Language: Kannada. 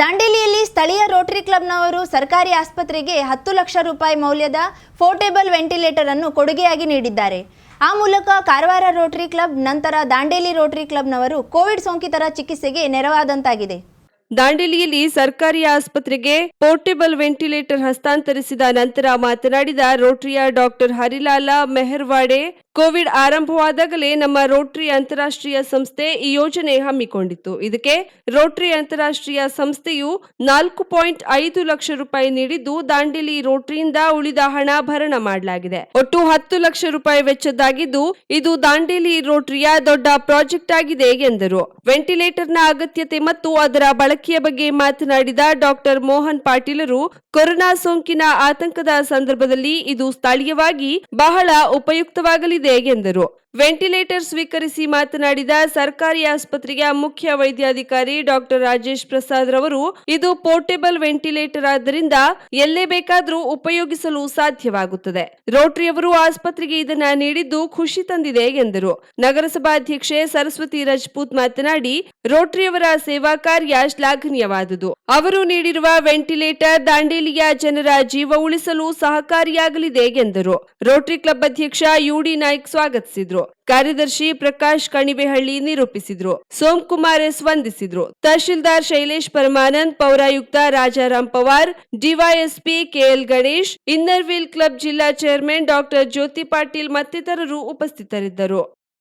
ದಾಂಡೇಲಿಯಲ್ಲಿ ಸ್ಥಳೀಯ ರೋಟರಿ ಕ್ಲಬ್ನವರು ಸರ್ಕಾರಿ ಆಸ್ಪತ್ರೆಗೆ ಹತ್ತು ಲಕ್ಷ ರೂಪಾಯಿ ಮೌಲ್ಯದ ಪೋರ್ಟೇಬಲ್ ವೆಂಟಿಲೇಟರ್ ಅನ್ನು ಕೊಡುಗೆಯಾಗಿ ನೀಡಿದ್ದಾರೆ. ಆ ಮೂಲಕ ಕಾರವಾರ ರೋಟರಿ ಕ್ಲಬ್, ನಂತರ ದಾಂಡೇಲಿ ರೋಟರಿ ಕ್ಲಬ್ನವರು ಕೋವಿಡ್ ಸೋಂಕಿತರ ಚಿಕಿತ್ಸೆಗೆ ನೆರವಾದಂತಾಗಿದೆ. ದಾಂಡೇಲಿಯಲ್ಲಿ ಸರ್ಕಾರಿ ಆಸ್ಪತ್ರೆಗೆ ಪೋರ್ಟೇಬಲ್ ವೆಂಟಿಲೇಟರ್ ಹಸ್ತಾಂತರಿಸಿದ ನಂತರ ಮಾತನಾಡಿದ ರೋಟ್ರಿಯ ಡಾಕ್ಟರ್ ಹರಿಲಾಲ ಮೆಹರ್ವಾಡೆ, ಕೋವಿಡ್ ಆರಂಭವಾದಾಗಲೇ ನಮ್ಮ ರೋಟರಿ ಅಂತಾರಾಷ್ಟ್ರೀಯ ಸಂಸ್ಥೆ ಈ ಯೋಜನೆ ಹಮ್ಮಿಕೊಂಡಿತ್ತು. ಇದಕ್ಕೆ ರೋಟರಿ ಅಂತಾರಾಷ್ಟ್ರೀಯ ಸಂಸ್ಥೆಯು ನಾಲ್ಕು ಪಾಯಿಂಟ್ ಐದು ಲಕ್ಷ ರೂಪಾಯಿ ನೀಡಿದ್ದು ದಾಂಡೇಲಿ ರೋಟ್ರಿಯಿಂದ ಉಳಿದ ಹಣ ಭರಣ ಮಾಡಲಾಗಿದೆ. ಒಟ್ಟು ಹತ್ತು ಲಕ್ಷ ರೂಪಾಯಿ ವೆಚ್ಚದ್ದಾಗಿದ್ದು ಇದು ದಾಂಡೇಲಿ ರೋಟರಿಯ ದೊಡ್ಡ ಪ್ರಾಜೆಕ್ಟ್ ಆಗಿದೆ ಎಂದರು. ವೆಂಟಿಲೇಟರ್ನ ಅಗತ್ಯತೆ ಮತ್ತು ಅದರ ಬಳಕೆಯ ಬಗ್ಗೆ ಮಾತನಾಡಿದ ಡಾಕ್ಟರ್ ಮೋಹನ್ ಪಾಟೀಲರು, ಕೊರೋನಾ ಸೋಂಕಿನ ಆತಂಕದ ಸಂದರ್ಭದಲ್ಲಿ ಇದು ಸ್ಥಳೀಯವಾಗಿ ಬಹಳ ಉಪಯುಕ್ತವಾಗಲಿದೆ ಎಂದರು. ವೆಂಟಿಲೇಟರ್ ಸ್ವೀಕರಿಸಿ ಮಾತನಾಡಿದ ಸರ್ಕಾರಿ ಆಸ್ಪತ್ರೆಯ ಮುಖ್ಯ ವೈದ್ಯಾಧಿಕಾರಿ ಡಾಕ್ಟರ್ ರಾಜೇಶ್ ಪ್ರಸಾದ್ ರವರು, ಇದು ಪೋರ್ಟೇಬಲ್ ವೆಂಟಿಲೇಟರ್ ಆದ್ದರಿಂದ ಎಲ್ಲೇ ಬೇಕಾದರೂ ಉಪಯೋಗಿಸಲು ಸಾಧ್ಯವಾಗುತ್ತದೆ. ರೋಟರಿಯವರು ಆಸ್ಪತ್ರೆಗೆ ಇದನ್ನ ನೀಡಿದ್ದು ಖುಷಿ ತಂದಿದೆ ಎಂದರು. ನಗರಸಭಾಧ್ಯಕ್ಷೆ ಸರಸ್ವತಿ ರಜಪೂತ್ ಮಾತನಾಡಿ, ರೋಟರಿಯವರ ಸೇವಾ ಕಾರ್ಯ ಶ್ಲಾಘನೀಯವಾದುದು ಅವರು ನೀಡಿರುವ ವೆಂಟಿಲೇಟರ್ ದಾಂಡೇಲಿಯ ಜನರ ಜೀವ ಉಳಿಸಲು ಸಹಕಾರಿಯಾಗಲಿದೆ ಎಂದರು. ರೋಟರಿ ಕ್ಲಬ್ ಅಧ್ಯಕ್ಷ ಯುಡಿ ನಾಯ್ಕ್ ಸ್ವಾಗತಿಸಿದ್ರು. ಕಾರ್ಯದರ್ಶಿ ಪ್ರಕಾಶ್ ಕಣಿವೆಹಳ್ಳಿ ನಿರೂಪಿಸಿದ್ರು. ಸೋಮಕುಮಾರ್ ಎಸ್ ವಂದಿಸಿದ್ರು. ತಹಶೀಲ್ದಾರ್ ಶೈಲೇಶ್ ಪರಮಾನಂದ್, ಪೌರಾಯುಕ್ತ Rajaram Pawar DYSP KL Ganesh, inner wheel club ಜಿಲ್ಲಾ ಚೇರ್ಮನ್ ಡಾಕ್ಟರ್ ಜ್ಯೋತಿ ಪಾಟೀಲ್ ಮತ್ತಿತರರು ಉಪಸ್ಥಿತರಿದ್ದರು.